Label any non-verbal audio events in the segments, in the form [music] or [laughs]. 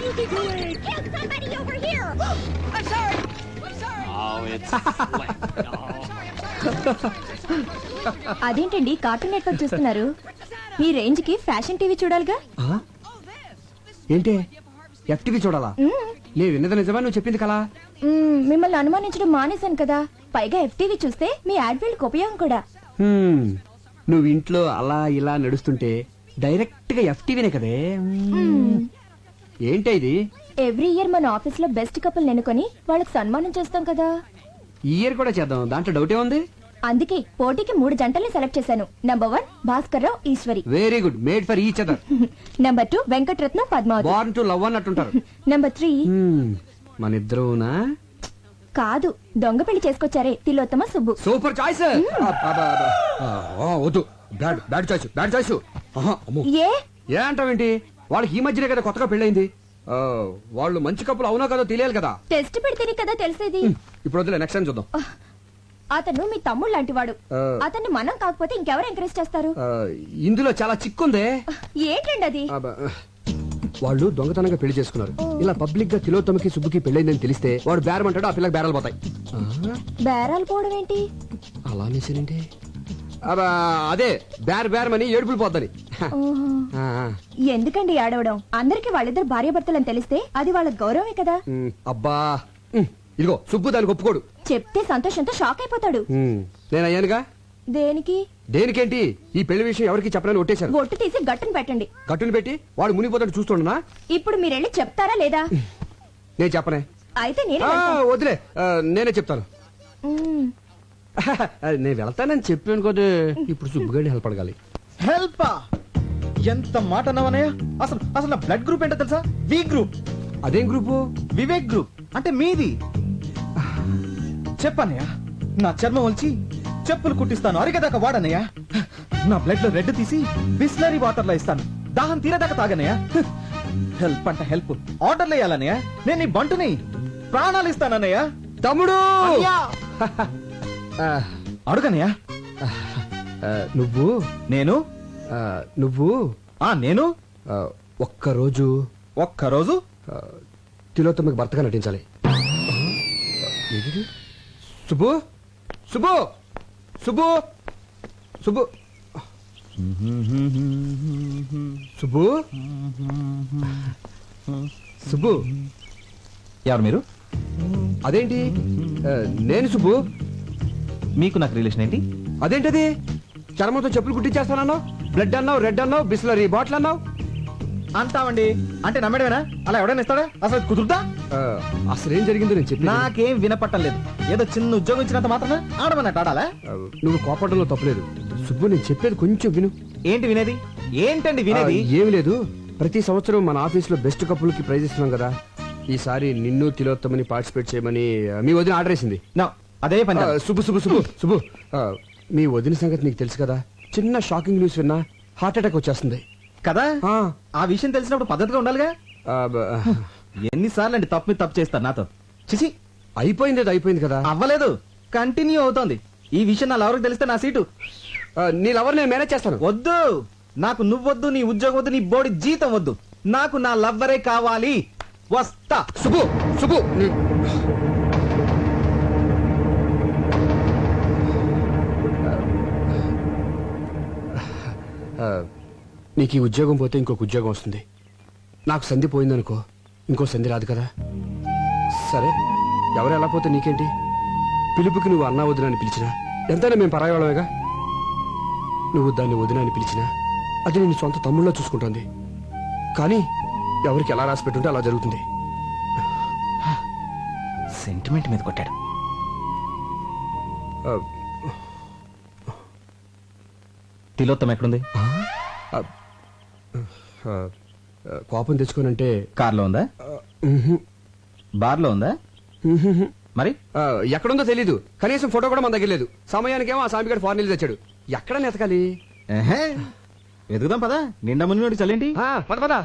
you be doing? Kill somebody over here! I'm sorry. I'm sorry. Oh, it's flat. Oh. అదేంటండి cartoon network చూస్తున్నారు మీ రేంజ్కి fashion TV చూడాలిగా ఆ? ఏంటి FTV చూడాలా నేను విన్నది నిజమా నువ్వు చెప్పింది కలా మ్మ్, మిమ్మల్ని అనుమానించడం మానేశాను కదా పైగా ఎఫ్టీవీ చూస్తే మీ యాడ్వెల్కి ఉపయోగం కూడా హ్మ్. నువ్వు ఇంట్లో అలా ఇలా నడుస్తుంటే డైరెక్ట్గా ఎఫ్టీవీనే కదే. ఏంటి ఇది? ఎవ్రీ ఇయర్ మన ఆఫీస్లో బెస్ట్ కపుల్ నెనుకొని వాళ్ళకి సన్మానం చేస్తాం కదా. ఈ ఇయర్ కూడా చేద్దాం. దాంట్లో డౌటే ఉంది అందుకే పోటీకి మూడు జంటల్ని సెలెక్ట్ చేశాను. Number one Bhaskar Rao Eshwari very good made for each other number two Venkataratnam Padmavati born to love అన్నట్టుంటారు. Number three hmm. మన ఇద్దరునా? కాదు దొంగ పెళ్ళి చేసుకొచ్చారే తిలోత్తమ సుబ్బు. సూపర్ చాయిస్ వద్దు. Bad bad choice bad choice ఏ? ఏ అంటావేంటి? వాళ్ళకి ఈ మధ్యనే కదా కొత్తగా పెళ్ళైంది ఆ, వాళ్ళు మంచి కప్పులు అవునో కదో తెలియాలి కదా. టెస్ట్ పెడితేనే కదా తెలిసేది. ఇప్పుడు వద్దులే నెక్స్ట్ టైం చూద్దాం. అతను మీ తమ్ముడు లాంటివాడు. ఆ. అతన్ని మనం కాకపోతే ఇంకెవరు ఎంకరేజ్ చేస్తారు? ఆ, ఇందులో చాలా చిక్కుందే. ఏంటండి అది? వాళ్ళు దొంగతనంగా పెళ్ళి చేసుకున్నారు. ఇలా పబ్లిక్గా తిలోత్తమకి సుబ్బుకి పెళ్ళైందని తెలిస్తే వాడు బేరం అంటాడు ఆ పిల్లకి బేరాలు పోతాయి. బేరాలు పోవడం ఏంటి? అలా అనేసానండి అబ్బా, అదే బేర్ బేరమని ఏడుపులు పోద్దని. ఓహో. ఆ, ఆ. ఎందుకండి ఆడవడం అందరికి వాళ్ళిద్దరు భార్యాభర్తలని తెలిస్తే అది వాళ్ళ గౌరవమే కదా. ఉమ్, అబ్బా ఉమ్, ఇదిగో సుబ్బు దానికి ఒప్పుకోడు. చెప్తే సంతోషంతో షాక్ అయిపోతాడు. ఉమ్, నేను అయ్యానుగా దేనికి? దేనికేంటి? ఈ పెళ్ళి విషయం ఎవరికి చెప్పనని ఒట్టేశాను. ఒట్టు తీసి గట్టును పెట్టండి. గట్టును పెట్టి వాడు మునిగిపోతాడు చూస్తుండనా? ఇప్పుడు మీరెళ్ళి చెప్తారా లేదా? నేను చెప్పనే. అయితే నేనే ఆ, వెళ్తాను. వదిలే ఆ, నేనే చెప్తాను. మ్మ్. [laughs] నేను వెళ్తానని చెప్పాను కదా. ఇప్పుడు సుబ్బుగాడి హెల్ప్ అడగాలి. హెల్ప్? ఎంత మాట అన్నావనయ్య? అసలు అసలు నా బ్లడ్ గ్రూప్ ఏంటో తెలుసా? వి గ్రూప్ అదేం గ్రూపు వివేక్ గ్రూప్ అంటే మీది. చెప్పన్నయ్య నా చర్మం వచ్చి చెప్పులు కుట్టిస్తాను. అరిగేదాకా వాడనయ్య. నా బ్లడ్లో రెడ్ తీసి బిస్లరీ వాటర్లో ఇస్తాను. దాహం తీరేదాకా తాగనయ్య. హెల్ప్ అంట హెల్ప్ ఆర్డర్లు వేయాలన్నయ్య నేను నీ బంటుని ప్రాణాలు ఇస్తానన్నయ్య. తమ్ముడు! [laughs] అడుగనయ్య. నువ్వు? నేను? నువ్వు? ఆ నేను? ఒక్కరోజు? ఒక్కరోజు? తిలోత్తమకి భర్తగా నటించాలి. ఏదిది? సుబ్బు? సుబ్బు? సుబ్బు? సుబ్బు? సుబ్బు? సుబ్బు? ఎవరు మీరు? అదేంటి? నేను సుబ్బు? మీకు నాకు రిలేషన్ ఏంటి? అదేంటది? చర్మంతో చెప్పులు కుట్టించేస్తానన్నావు? బ్లడ్ అన్నావు రెడ్ అన్నావు బిస్లరీ బాటిల్ అన్నావు? అంటామండి అంటే నమ్మడమేనా? అలా ఎవడైనా ఇస్తాడా? అసలు కుదురుతా ఆ, అసలు ఏం జరిగిందో నేను చెప్పి నాకేం వినపట్టం లేదు. ఏదో చిన్న ఉద్యోగం ఇచ్చినంత మాత్రమే ఆడమన్నట్టు ఆడాలా? నువ్వు కోపడంలో తప్పలేదు. సుబ్బు నేను చెప్పేది కొంచెం విను. ఏంటి వినేది? ఏంటండి వినేది? ఆ, ఏమీ లేదు. ప్రతి సంవత్సరం మన ఆఫీస్లో బెస్ట్ కపుల్కి ప్రైజ్ ఇస్తున్నాం కదా. ఈసారి నిన్ను తిలోత్తమని పార్టిసిపేట్ చేయమని ఆ, మీ వదిన ఆర్డర్ వేసింది. నా. అదే పని. సుబ్బు సుబ్బు సుబ్బు సుబ్బు. మీ వదిన సంగతి నీకు తెలుసు కదా? చిన్న షాకింగ్ న్యూస్ విన్నా హార్ట్ అటాక్ వచ్చేస్తుంది. కదా? ఆ, విషయం తెలిసినప్పుడు పద్ధతిగా ఉండాలిగా? ఎన్నిసార్లు అండి తప్పు తప్పు చేస్తారు నాతో? చిచి. అయిపోయింది అది అయిపోయింది కదా? అవ్వలేదు. కంటిన్యూ అవుతోంది. ఈ విషయం నా ఎవరికి తెలిస్తే నా సీటు. నీ లవర్ నేను మేనేజ్ చేస్తాను. వద్దు. నాకు నువ్వొద్దు నీ ఉద్యోగం వద్దు నీ బోడి జీతం వద్దు. నాకు నా లవ్వరే కావాలి. వస్తా. సుబ్బు సుబ్బు నీకు ఈ ఉద్యోగం పోతే ఇంకొక ఉద్యోగం వస్తుంది. నాకు సంధి పోయిందనుకో ఇంకో సంధి రాదు కదా. సరే ఎవరు ఎలా పోతే నీకేంటి? పిలుపుకి నువ్వు అన్నా వదిన అని పిలిచినా? ఎంతైనా మేము పరాయవాళ్ళమేగా నువ్వు దాన్ని వదిన అని పిలిచినా? అది నేను సొంత తమ్ముళ్ళ చూసుకుంటుంది. కానీ ఎవరికి ఎలా రాసి పెట్టుంటే అలా జరుగుతుంది. సెంటిమెంట్ మీద కొట్టాడు. తిలోత్తం ఎక్కడుంది? కోపం తెచ్చుకోనంటే కార్లో ఉందా? బార్లో ఉందా. మరి? ఎక్కడుందో తెలీదు. కనీసం ఫోటో కూడా మన దగ్గర లేదు. సమయానికేమో ఆ సామిగాడు ఫారెన్ వెళ్ళి తెచ్చాడు. ఎక్కడ నెతకాలి? ఎహే. వెతుకుదాం పదా. నిండా మునిగి చల్లేంటి? ఆ, పద.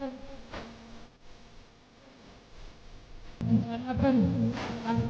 What happened?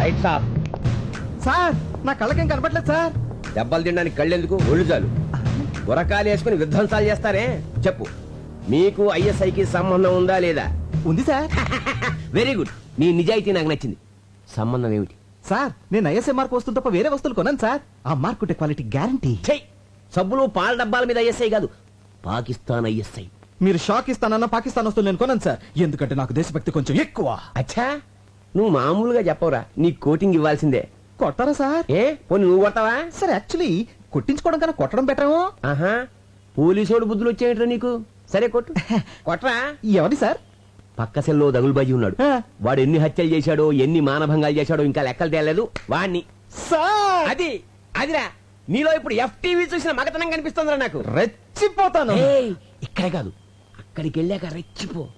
Right sir sir నా కళ్ళకేం కనపట్లేదు సార్. దెబ్బలు తినడానికి కళ్ళెందుకు? ఒళ్ళు చాలు. గురకాలు వేసుకుని విధ్వంసాలు చేస్తారే? చెప్పు. మీకు ఐఎస్ఐకి సంబంధం ఉందా లేదా? ఉంది సార్. [laughs] వెరీ గుడ్ నీ నిజాయితీ నాకు నచ్చింది. సంబంధం ఏమిటి? సార్ నేను ఐఎస్ఐ మార్క్ వస్తువులు తప్ప వేరే వస్తువులు కొన్నాను సార్. ఆ మార్క్ ఉంటే క్వాలిటీ గ్యారంటీ చెయ్ సబ్బులు పాల డబ్బాల మీద ఐఎస్ఐ కాదు పాకిస్తాన్ ఐఎస్ఐ. మీరు షాక్ ఇస్తానన్న పాకిస్తాన్ వస్తువులు నేను కొన్నాను సార్. ఎందుకంటే నాకు దేశభక్తి కొంచెం ఎక్కువ. అచ్చా నువ్వు మామూలుగా చెప్పవురా నీ కోటింగ్ ఇవ్వాల్సిందే. కొట్టారా సార్? ఏ పోనీ నువ్వు కొడతావా? సార్ యాక్చువల్లీ కొట్టించుకోవడం కన్నా కొట్టడం బెటరేమో ఆహా పోలీసోడు బుద్ధులు వచ్చేయట్రా నీకు. సరే కొట్టు. [laughs] కొట్టరా ఎవరి సార్? పక్క సెల్లో దగులుబాజీ ఉన్నాడు. వాడు ఎన్ని హత్యలు చేశాడో ఎన్ని మానభంగాలు చేశాడో ఇంకా లెక్కలు తేలేదు. వాణ్ణి. అది అదిరా. నీలో ఇప్పుడు ఎఫ్టీవీ చూసిన మగతనం కనిపిస్తుందిరా నాకు. రెచ్చిపోతాను. ఇక్కడే కాదు. అక్కడికి వెళ్ళాక రెచ్చిపో.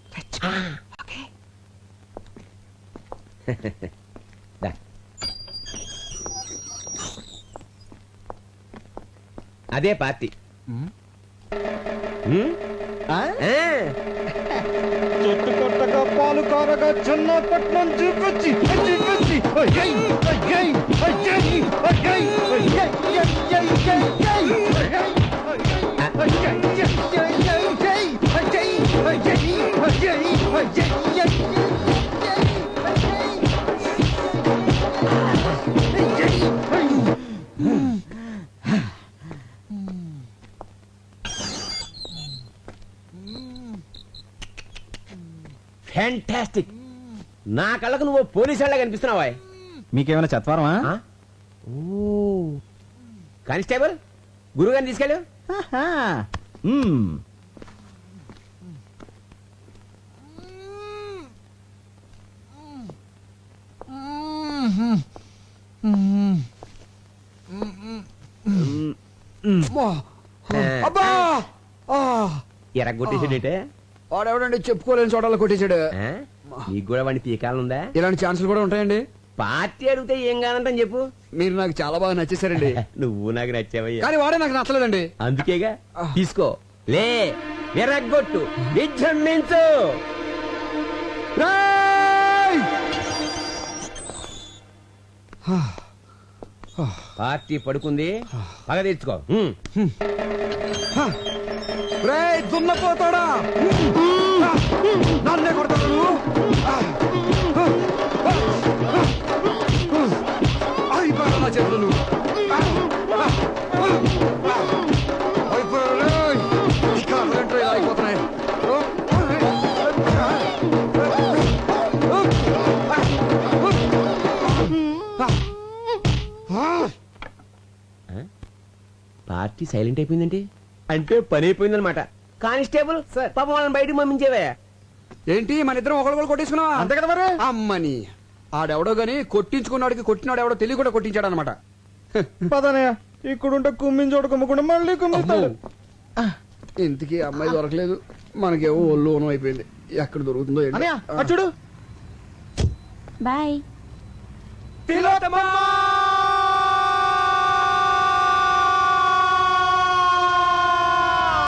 [laughs] అదే పార్టీ. పాలు కారగా చెన్నపట్నం చూపించి చూపించి Yeah. ఫ్యాంటాస్టిక్ నా కళ్ళకు నువ్వు పోలీసు వాళ్ళ కనిపిస్తున్నావా మీకేమైనా చత్వారమా? ఓ. కానిస్టేబుల్ గురుగారిని తీసుకెళ్ళు. ఆహా. వాడెవడండి చెప్పుకోలేని చోటల్లో కొట్టేశాడు. నీకు కూడా వాడిని తీకాలనుందా ఇలాంటి ఛాన్సులు కూడా ఉంటాయండి. పార్టీ అడిగితే ఏం కానంటని చెప్పు. మీరు నాకు చాలా బాగా నచ్చేసారండి [laughs] నువ్వు నాకు నచ్చావయ్యా. కానీ వాడే నాకు నచ్చలేదండి. అందుకేగా? తీసుకో. లే విరగ్గొట్టు. విజృంభించు. పార్టీ పడుకుంది. పగ తెచ్చుకో రే దున్నపోతాడా? నన్నే కొడతాడు? నువ్వు అయిపోయాడు నా చేతులు నువ్వు అయిపోయాడు ఇలా అయిపోతున్నాయి. పార్టీ సైలెంట్ అయిపోయిందంటే అంటే పని అయిపోయిందనమాట కానిస్టేబుల్ పాపం వాళ్ళని బయటకు పంపించేవే. ఏంటి మన ఇద్దరం ఒకళ్ళు కొట్టేసుకున్నావా అంతే కదా మరి. అమ్మని. ఆడెవడో గాని కొట్టించుకున్నాడికి కొట్టినాడు ఎవడో తెలియ కూడా కొట్టించాడు అనమాట పదనయ్య ఇక్కడుంటే కుమ్మిని చోట కుమ్మకుండా మళ్ళీ కుమ్మిస్తాడు. ఇంతకీ అమ్మాయి దొరకలేదు. మనకేమో ఒళ్ళు ఓనం అయిపోయింది. ఎక్కడ దొరుకుతుందో ఏంటో. చూడు. బాయ్. తిలోత్తమమ్మ!